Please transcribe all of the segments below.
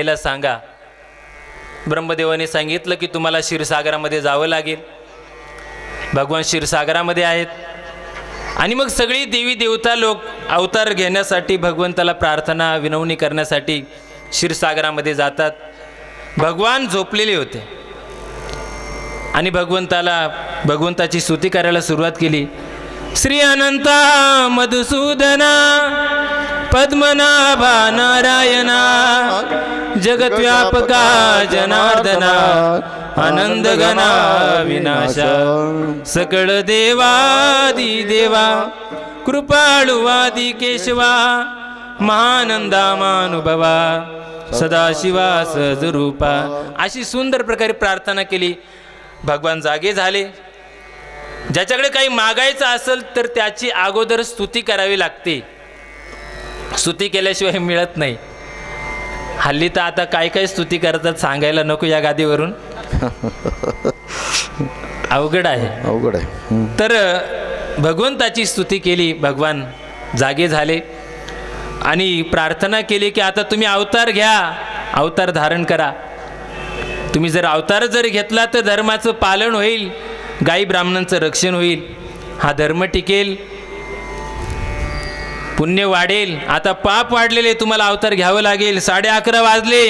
याला सांगा. ब्रह्मदेवाने सांगितलं की तुम्हाला क्षीरसागरामध्ये जावं लागेल. भगवान क्षीरसागरामध्ये आहेत. आणि मग सगळी देवी देवता लोक अवतार घेण्यासाठी भगवंताला प्रार्थना विनवणी करण्यासाठी क्षीरसागरामध्ये जातात. भगवान झोपलेले होते. आणि भगवंताला भगवंताची स्तुती करायला सुरुवात केली. श्री अनंता मधुसूदना पद्मनाभा नारायणा जगद्व्यापका जनार्दना आनंद गणा विनाशा सकळ देवादी देवा कृपाळुवादी केशवा महानंदा मानुभवा सदाशिवा सहजरूपा अशी सुंदर प्रकारे प्रार्थना केली. भगवान जागे झाले. ज्याच्याकडे काही मागायचं असेल तर त्याची अगोदर स्तुती करावी लागते. स्तुती केल्याशिवाय मिळत नाही. हल्ली तर आता काय काय स्तुती करतात सांगायला नको या गादीवरून. अवघड आहे. अवघड आहे. तर भगवंताची स्तुती केली भगवान जागे झाले. आणि प्रार्थना केली की आता तुम्ही अवतार घ्या अवतार धारण करा. तुम्ही जर अवतार जर घेतला तर धर्माचं पालन होईल गाई ब्राह्मणांचं रक्षण होईल. हा धर्म टिकेल. पुण्य वाढेल. आता पाप वाढलेले तुम्हाला अवतार घ्यावं लागेल. साडे अकरा वाजले.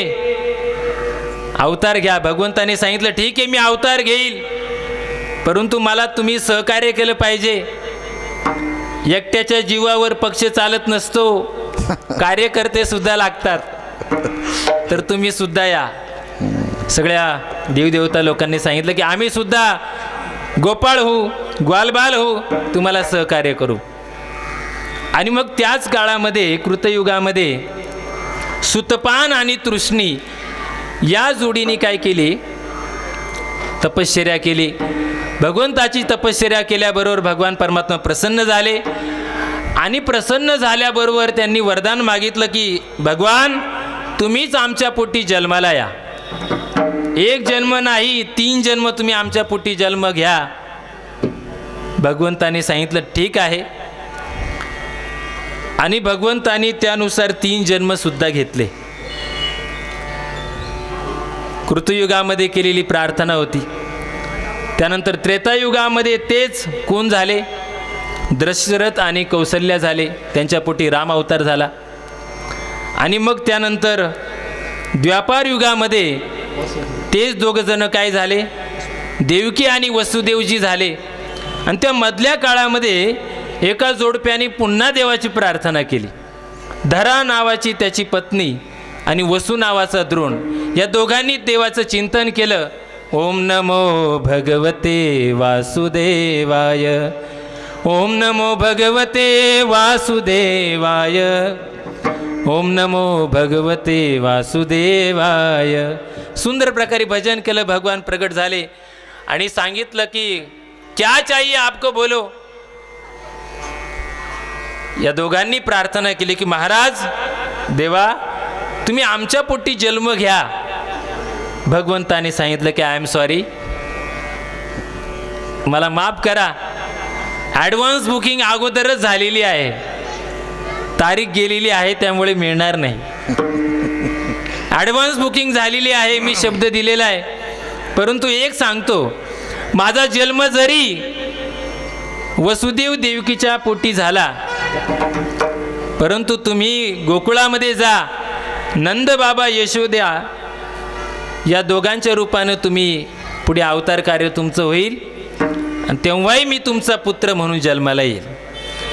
अवतार घ्या. भगवंताने सांगितलं ठीक आहे मी अवतार घेईल. परंतु मला तुम्ही सहकार्य केलं पाहिजे. एकट्याच्या जीवावर पक्ष चालत नसतो. कार्यकर्ते सुद्धा लागतात. तर तुम्ही सुद्धा या. सगळ्या देवदेवता लोकांनी सांगितलं की आम्ही सुद्धा गोपाळ होऊ ग्वालबाल होऊ. तुम्हाला सहकार्य करू. आणि मग त्याच काळामध्ये कृतयुगामध्ये सुतपान आणि तृष्णी या जोडीने काय केली? तपश्चर्या केली. भगवंताची तपश्चर्या केल्याबरोबर भगवान परमात्मा प्रसन्न झाले. आणि प्रसन्न झाल्याबरोबर त्यांनी वरदान मागितलं की भगवान तुम्हीच आमच्या पोटी जन्माला या. एक जन्म नाही तीन जन्म तुम्ही आमच्या पोटी जन्म घ्या. भगवंताने सांगितलं ठीक आहे. आणि भगवंतानी त्यानुसार तीन जन्मसुद्धा घेतले. कृतयुगामध्ये केलेली प्रार्थना होती. त्यानंतर त्रेतायुगामध्ये तेच कोण झाले? दशरथ आणि कौशल्या झाले. त्यांच्या पोटी राम अवतार झाला. आणि मग त्यानंतर द्व्यापार युगामध्ये तेच दोघंजणं काय झाले? देवकी आणि वसुदेवजी झाले. आणि त्या मधल्या काळामध्ये एका जोडप्याने पुन्हा देवाची प्रार्थना केली. धरा नावाची त्याची पत्नी आणि वसू नावाचा द्रोण या दोघांनी देवाचं चिंतन केलं. ओम नमो भगवते वासुदेवाय. ओम नमो भगवते वासुदेवाय. ओम नमो भगवते वासुदेवाय. सुंदर प्रकारे भजन केलं भगवान प्रगट झाले. आणि सांगितलं की क्या चाहिए आपको बोलो? या दोघांनी प्रार्थना केली की महाराज देवा तुम्ही आमच्या पोटी जन्म घ्या. भगवंताने सांगितलं की आय एम सॉरी मला माफ करा. ॲडव्हान्स बुकिंग अगोदरच झालेली आहे. तारीख गेलेली आहे त्यामुळे मिळणार नाही. ॲडव्हान्स बुकिंग झालेली आहे मी शब्द दिलेला आहे. परंतु एक सांगतो माझा जन्म जरी वसुदेव देवकीच्या पोटी झाला परंतु तुम्ही गोकुळामध्ये जा. नंद बाबा यशोद्या या दोघांच्या रूपानं तुम्ही पुढे अवतार कार्य तुमचं होईल. आणि तेव्हाही मी तुमचा पुत्र म्हणून जन्माला येईल.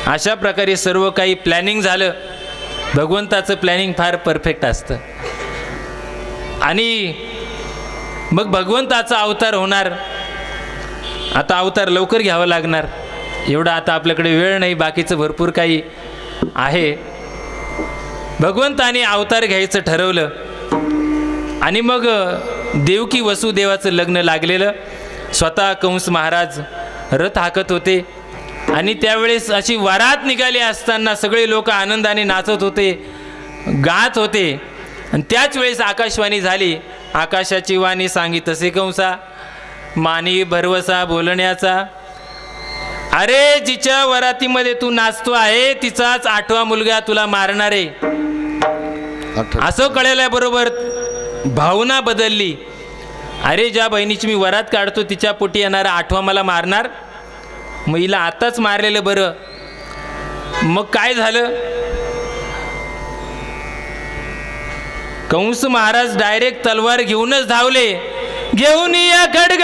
अशा प्रकारे सर्व काही प्लॅनिंग झालं. भगवंताचं प्लॅनिंग फार परफेक्ट असतं. आणि मग भगवंताचा अवतार होणार. आता अवतार लवकर घ्यावा लागणार. एवढा आता आपल्याकडे वेळ नाही बाकीचं भरपूर काही आहे. भगवंताने अवतार घ्यायचं ठरवलं. आणि मग देवकी वसुदेवाचं लग्न लागलेलं. स्वतः कंस महाराज रथ हाकत होते. आणि त्यावेळेस अशी वरात निघाली असताना सगळे लोक आनंदाने नाचत होते गात होते. आणि त्याच वेळेस आकाशवाणी झाली. आकाशाची वाणी सांगी तसे कंसा मानी भरवसा बोलण्याचा. अरे जिच्या वरातीमध्ये तू नाचतो आहे तिचाच आठवा मुलगा तुला मारणार आहे. असं कळल्याबरोबर भावना बदलली. अरे ज्या बहिणीची मी वरात काढतो तिच्या पोटी येणारा आठवा मला मारणार? मग हिला आताच मारलेलं बरं. मग काय झालं? कंस महाराज डायरेक्ट तलवार घेऊनच धावले. घेऊन या खडग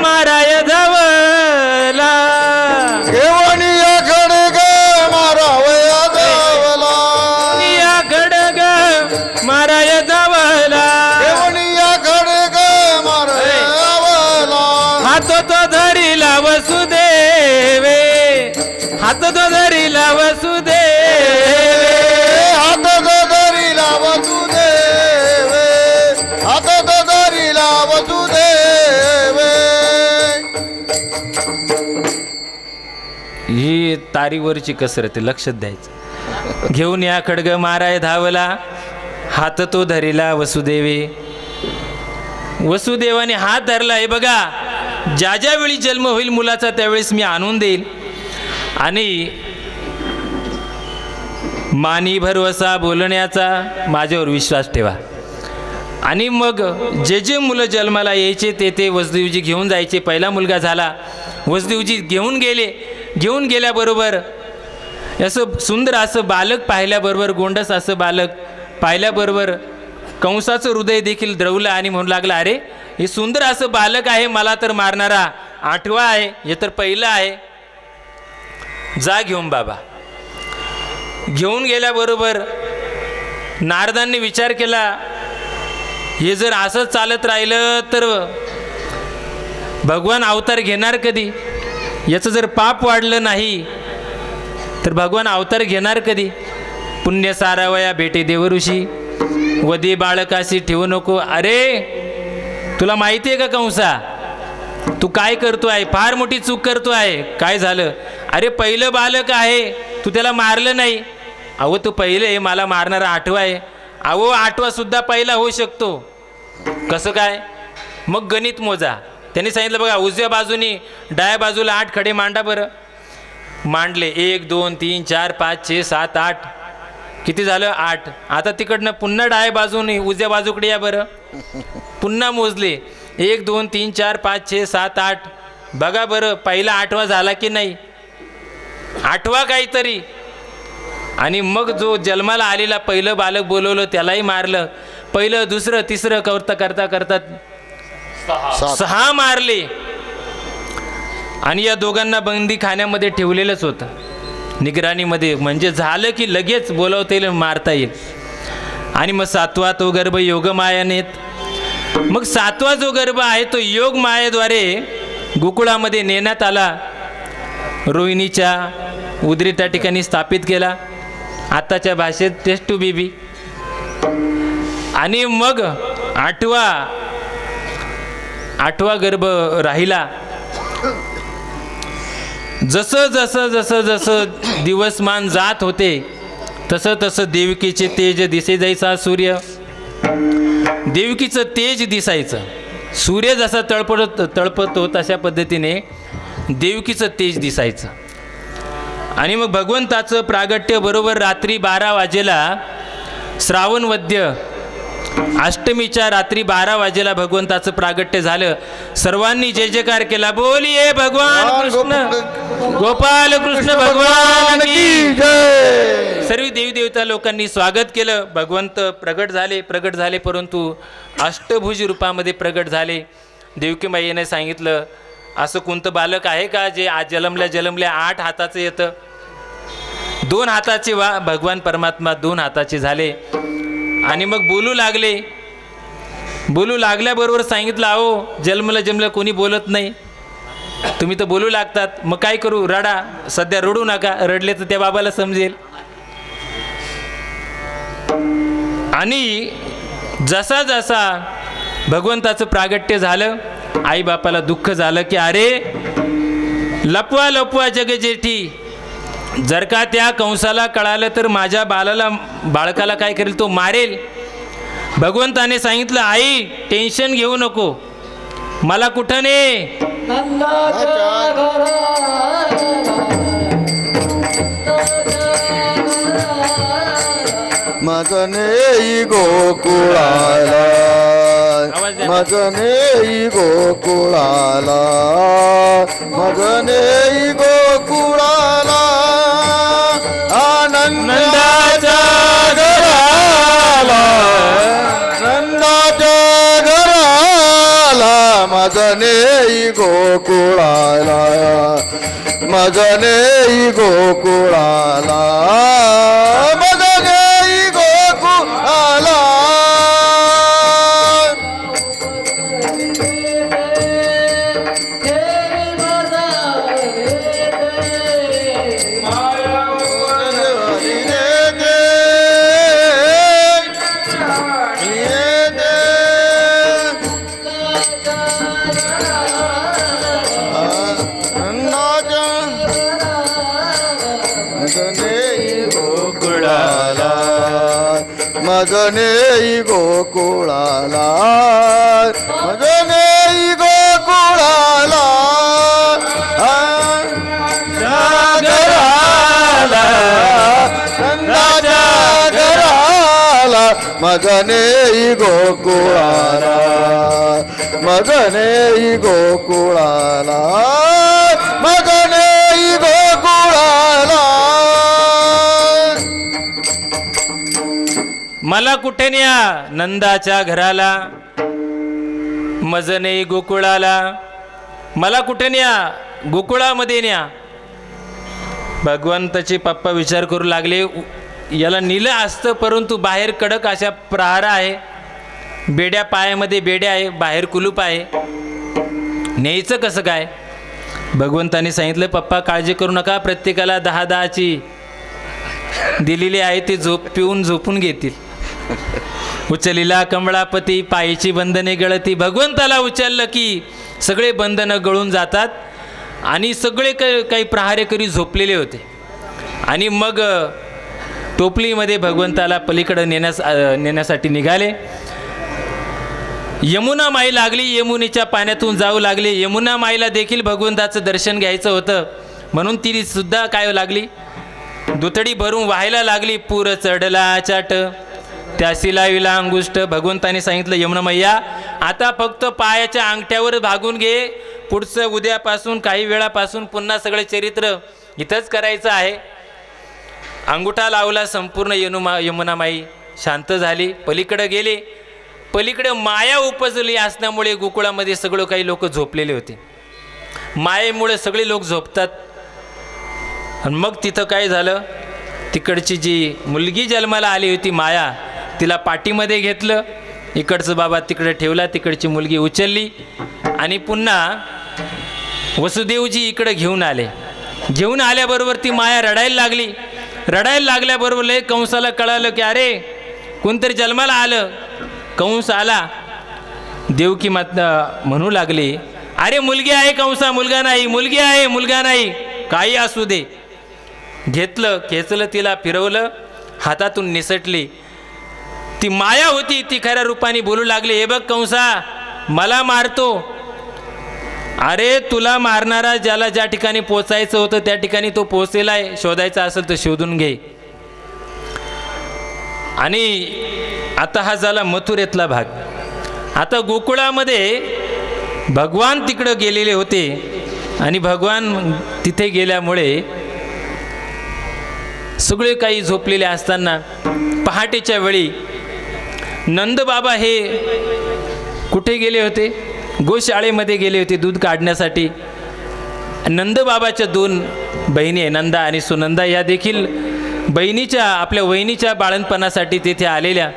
माराय जवला घेऊन तारीवरची कसरत लक्षात द्यायचं. घेऊन या खडग माराय धावला हात तो धरिला वसुदेवे. वसुदेवाने हात धरला हे बघा ज्या ज्या वेळी जन्म होईल मुलाचा त्यावेळेस मी आणून देईल आणि मानी भरवसा बोलण्याचा माझ्यावर विश्वास ठेवा. आणि मग जे जे मुलं जन्माला यायचे ते ते वसुदेवजी घेऊन जायचे. पहिला मुलगा झाला वसदेवजी घेऊन गेले. घेऊन गेल्याबरोबर असं सुंदर असं बालक पाहिल्याबरोबर गोंडस असं बालक पाहिल्याबरोबर कंसाचं हृदय देखील द्रवलं आणि म्हणू लागलं अरे हे सुंदर असं बालक आहे मला तर मारणारा आठवा आहे हे तर पहिलं आहे. जा घेऊन बाबा. घेऊन गेल्याबरोबर नारदांनी विचार केला हे जर असंच चालत राहिलं तर भगवान अवतार घेणार कधी? याचं जर पाप वाढलं नाही तर भगवान अवतार घेणार कधी? पुण्य सारावया भेटे देवऋषी वदी बाळकाशी ठेवू नको. अरे तुला माहिती आहे का कंसा? तू काय करतो आहे फार मोठी चूक करतो आहे काय झालं? अरे पहिलं बालक आहे. तू त्याला मारलं नाही. अहो तू पहिले आहे मला मारणारा आठवा आहे. अहो आठवा सुद्धा पहिला होऊ शकतो. कसं काय? मग गणित मोजा. त्यांनी सांगितलं बघा उजव्या बाजूनी डाव्या बाजूला आठ खडे मांडा बरं. मांडले एक दोन तीन चार पाच छे सात आठ. किती झालं? आठ. आता तिकडनं पुन्हा डाव्या बाजूने उजव्या बाजूकडे या बरं. पुन्हा मोजले. एक दोन तीन चार पाच छे सात आठ. बघा बरं पहिला आठवा झाला की नाही? आठवा काहीतरी. आणि मग जो जन्माला आलेला पहिलं बालक बोलवलं त्यालाही मारलं. पहिलं दुसरं तिसरं करता करता करता सहा. मारले. आणि या दोघांना बंदी खाण्यामध्ये ठेवलेलंच होतं. निगराणीमध्ये. म्हणजे झालं की लगेच बोलवता येईल मारता येईल. आणि मग सातवा तो गर्भ योगमायानेत मग सातवा जो गर्भ आहे तो योग मायेद्वारे गोकुळामध्ये नेण्यात आला. रोहिणीच्या उदरी त्या ठिकाणी स्थापित केला. आताच्या भाषेत टेस्ट टू बीबी आणि मग आठवा आठवा गर्भ राहिला. जसं जसं जसं जसं दिवसमान जात होते तसं तसं देवकीचे तेज दिसे जायचा सूर्य. देवकीचं तेज दिसायचं. सूर्य जसा तळपडत तळपतो तशा पद्धतीने देवकीचं तेज दिसायचं. आणि मग भगवंताचं प्रागट्य बरोबर रात्री बारा वाजेला श्रावणवद्य अष्टमीच्या रात्री बारा वाजेला भगवंताचं प्रागट्य झालं. सर्वांनी जय जयकार केला. बोलिये भगवान कृष्ण. गोपाल कृष्ण भगवान की जय. सर्व देवी देवता लोकांनी स्वागत केलं. भगवंत प्रगट झाले प्रगट झाले परंतु अष्टभुज रूपामध्ये प्रगट झाले. देवकीमाईने सांगितलं असं कोणतं बालक आहे का जे आज जलमल्या जलमल्या आठ हाताचं येतं? दोन हाताचे वा भगवान परमात्मा दोन हाताचे झाले. आणि मग बोलू लागले. बोलू लागल्याबरोबर सांगितलं अहो जन्मलं जन्मलं कोणी बोलत नाही. तुम्ही तर बोलू लागतात. मग काय करू? रडा. सध्या रडू नका. रडले तर त्या बाबाला समजेल. आणि जसा जसा भगवंताचं प्रागट्य झालं आई बापाला दुःख झालं की अरे लपवा लपवा जग जेठी जर का त्या कंसाला कळालं तर माझ्या बालाला बाळकाला काय करेल तो मारेल. भगवंताने सांगितलं आई टेन्शन घेऊ नको. मला कुठं ने? मदने गोकुळाला. मजने गोकुळाला. मजने गोकुळाला. मजने गोकुळाला मजने गोकुळाला मजने गोकुळाला घराला नंदाच्या घराला मगने गोकुळाला मगने गोकुळाला मग मला कुठे न्या? नंदाच्या घराला मजने गोकुळाला. मला कुठे न्या? गोकुळामध्ये न्या. भगवंताचे पप्पा विचार करू लागले याला नीलं असतं परंतु बाहेर कडक अशा प्रहारा आहे. बेड्या पायामध्ये बेड्या आहे बाहेर कुलूप आहे. न्यायचं कसं काय? भगवंताने सांगितलं पप्पा काळजी करू नका प्रत्येकाला दहा दहाची दिलेली आहे ते झोप पिऊन झोपून घेतील. उचलिला कमळापती पायीची बंधने गळती. भगवंताला उचललं की सगळे बंधनं गळून जातात आणि सगळे क काही प्रहारेकरी झोपलेले होते. आणि मग टोपलीमध्ये भगवंताला पलीकडं नेण्यास नेण्यासाठी निघाले. यमुना माई लागली यमुनेच्या पाण्यातून जाऊ लागली. यमुना माईला देखील भगवंताचं दर्शन घ्यायचं होतं. म्हणून ती सुद्धा काय लागली? दुतडी भरून व्हायला लागली. पूर चढला चाट. त्यासी लाविला अंगुष्ट भगवंताने सांगितलं यमुनामय्या आता फक्त पायाच्या अंगठ्यावर भागून घे. पुढचं उद्यापासून काही वेळापासून पुन्हा सगळे चरित्र इथंच करायचं आहे. अंगुठा लावला संपूर्ण यनुमा यमुनामाई शांत झाली. पलीकडं गेले. पलीकडे माया उपजली असल्यामुळे गोकुळामध्ये सगळं काही लोक झोपलेले होते. मायेमुळे सगळे लोक झोपतात. आणि मग तिथं काय झालं? तिकडची जी मुलगी जन्माला आली होती माया तिला पाठीमध्ये घेतलं इकडचं बाबा तिकडे ठेवला तिकडची मुलगी उचलली आणि पुन्हा वसुदेवजी इकडं घेऊन आले. घेऊन आल्याबरोबर ती माया रडायला लागली. रडायला लागल्याबरोबर लय कंसाला कळालं की अरे कोणतरी जन्माला आलं. कंस आला. देवकी मात म्हणू लागली अरे मुलगी आहे कंसा मुलगा नाही मुलगी आहे मुलगा नाही काही असू दे. घेतलं खेचलं तिला फिरवलं हातातून निसटली. ती माया होती ती खऱ्या रूपाने बोलू लागली. हे बघ कंसा मला मारतो. अरे तुला मारणारा ज्याला ज्या ठिकाणी पोचायचं होतं त्या ठिकाणी तो पोचलेला आहे शोधायचा असेल तर शोधून घे. आणि आता हा झाला मथुरेतला भाग. आता गोकुळामध्ये भगवान तिकडं गेलेले होते. आणि भगवान तिथे गेल्यामुळे सगळे काही झोपलेले असताना पहाटेच्या वेळी नंदबाबा हे कुठे गेले होते? गोशाळेमध्ये गेले होते दूध काढण्यासाठी. नंदबाबाच्या दोन बहिणी आहे नंदा आणि सुनंदा. या देखील बहिणीच्या आपल्या वहिनीच्या बाळणपणासाठी तेथे आलेल्या.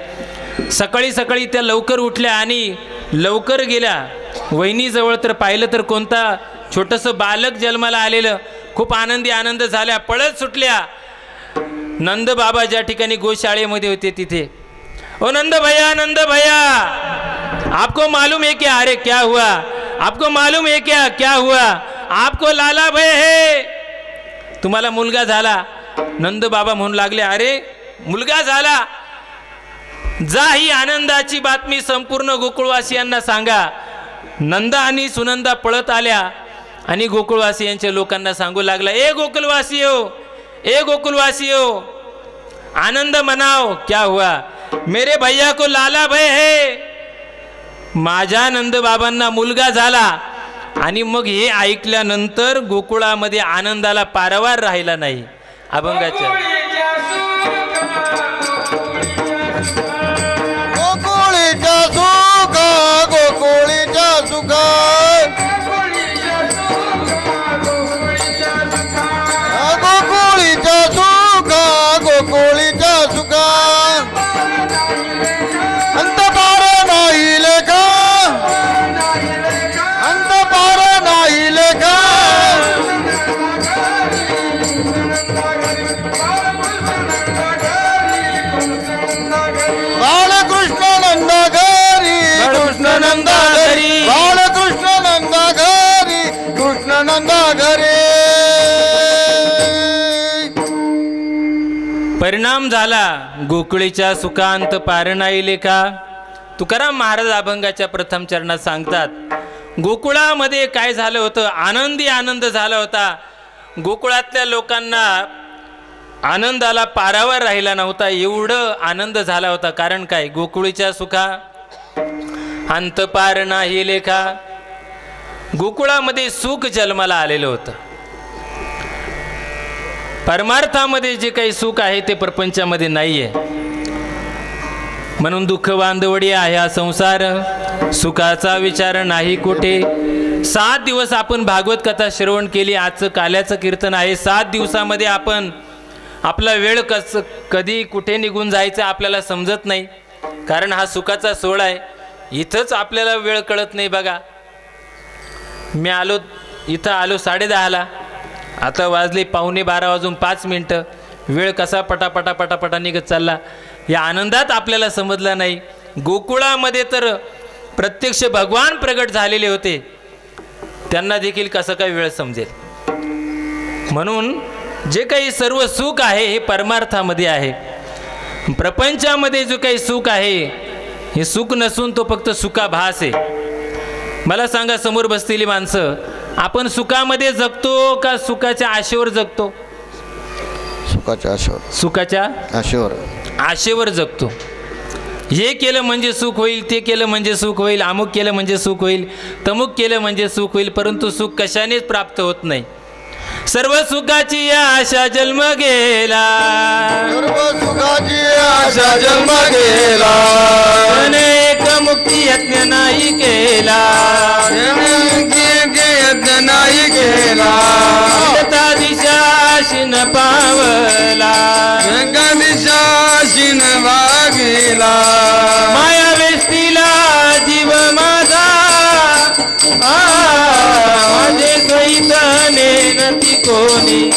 सकाळी सकाळी त्या लवकर उठल्या आणि लवकर गेल्या. वहिनीजवळ तर पाहिलं तर कोणता छोटंसं बालक जन्माला आलेलं. खूप आनंदी आनंद झाल्या पळत सुटल्या. नंदबाबा ज्या ठिकाणी गोशाळेमध्ये होते तिथे. ओ नंद भैया नंद भैया। आपको मालूम है क्या? अरे क्या हुआ? आपको मालूम है क्या? क्या हुआ? आपको लाला भय है। तुम्हाला मुलगा झाला। नंद बाबा म्हणू लागले अरे मुलगा झाला. जा ही आनंदाची बातमी संपूर्ण गोकुळवासियांना सांगा. नंदा आणि सुनंदा पळत आल्या आणि गोकुळवासियांच्या लोकांना सांगू लागला ए गोकुलवासियो ए गोकुलवासियो आनंद मनाव क्या हुआ? मेरे भैया को लाला भय है। माझ्या नंदबाबांना मुलगा झाला आणि मग हे ऐकल्यानंतर गोकुळामध्ये आनंदाला पारवार राहिला नाही. अभंगाच्या परिणाम झाला. गोकुळीच्या सुखांत पारणाईले का लेखा. तुकाराम महाराज अभंगाच्या प्रथम चरणात सांगतात गोकुळामध्ये काय झालं होतं? आनंदी आनंद झाला होता. गोकुळातल्या लोकांना आनंदाला पारावर राहिला नव्हता. एवढं आनंद झाला होता. कारण काय? गोकुळीच्या सुखा. अंतपार नाही लेखा. गोकुळामध्ये सुख जन्माला आलेलं होतं. परमार्थामध्ये जे काही सुख आहे ते प्रपंचामध्ये नाही आहे म्हणून दुःख बांधवडी आहे हा संसार. सुखाचा विचार नाही कुठे. सात दिवस आपण भागवत कथा श्रवण केली आजचं काल्याचं कीर्तन आहे. सात दिवसामध्ये आपण आपला वेळ कस कधी कुठे निघून जायचं आपल्याला समजत नाही. कारण हा सुखाचा सोहळा आहे. इथंच आपल्याला वेळ कळत नाही बघा. मी आलो इथं आलो साडेदहाला. आता वाजले पाहुणे बारा वाजून पाच मिनटं. वेळ कसा पटापटा पटापटा निघत चालला या आनंदात आपल्याला समजला नाही. गोकुळामध्ये तर प्रत्यक्ष भगवान प्रगट झालेले होते. त्यांना देखील कसं काय वेळ समजेल? म्हणून जे काही सर्व सुख आहे हे परमार्थामध्ये आहे. प्रपंचामध्ये जो काही सुख आहे हे सुख नसून तो फक्त सुखाभास आहे. मला सांगा समोर बसलेली माणसं आपण सुखामध्ये जगतो का सुखाच्या आशेवर जगतो? सुखाच्या आशेवर. सुखाच्या आशेवर. आशेवर जगतो. हे केलं म्हणजे सुख होईल ते केलं म्हणजे सुख होईल अमुक केलं म्हणजे सुख होईल तमुक केलं म्हणजे सुख होईल परंतु सुख कशानेच प्राप्त होत नाही. सर्व सुखाची या आशा जन्म गेला सर्व सुखाची आशा जन्म गेला अनेक मुक्ती यज्ञ नाही केला वागेला. माया वेष्टीला जीव माझा. माझे द्वैत नेनती कोणी.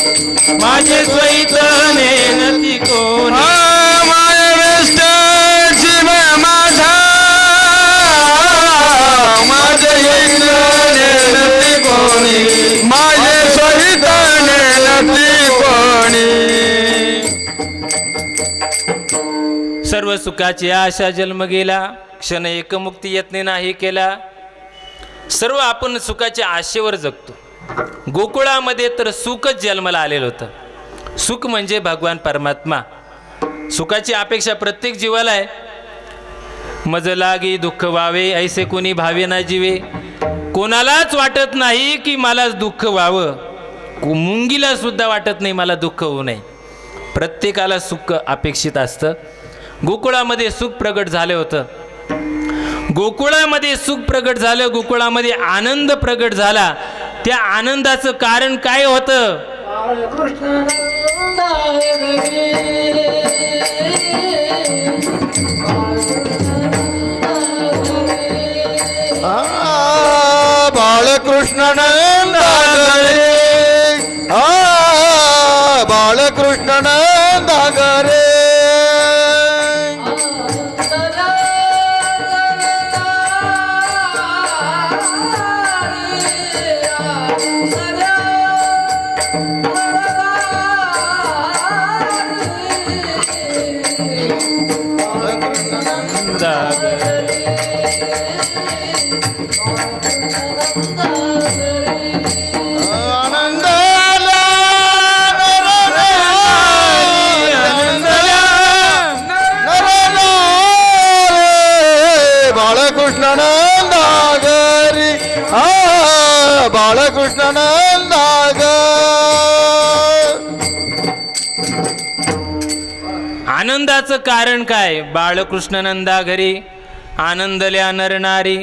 माझे द्वैत नेनती कोणी. सर्व सुखाची आशा जन्म गेला क्षण एक मुक्ती यत्ने नाही केला. सर्व आपण सुखाच्या आशेवर जगतो. गोकुळामध्ये तर सुखच जन्माला आलेलं होतं. सुख म्हणजे भगवान परमात्मा. सुखाची अपेक्षा प्रत्येक जीवाला आहे. मज लागी दुःख व्हावे ऐसे कोणी भावे ना जीवे. कोणालाच वाटत नाही की मला दुःख व्हावं. मुंगीला सुद्धा वाटत नाही मला दुःख होऊ नये. प्रत्येकाला सुख अपेक्षित असतं. गोकुळामध्ये सुख प्रगट झालं होतं. गोकुळामध्ये सुख प्रगट झालं गोकुळामध्ये आनंद प्रगट झाला. त्या आनंदाचं कारण काय होतं? आ, बाळकृष्ण आनंदाचं कारण काय? बाळकृष्णनंदा घरी आनंदल्या नरनारी.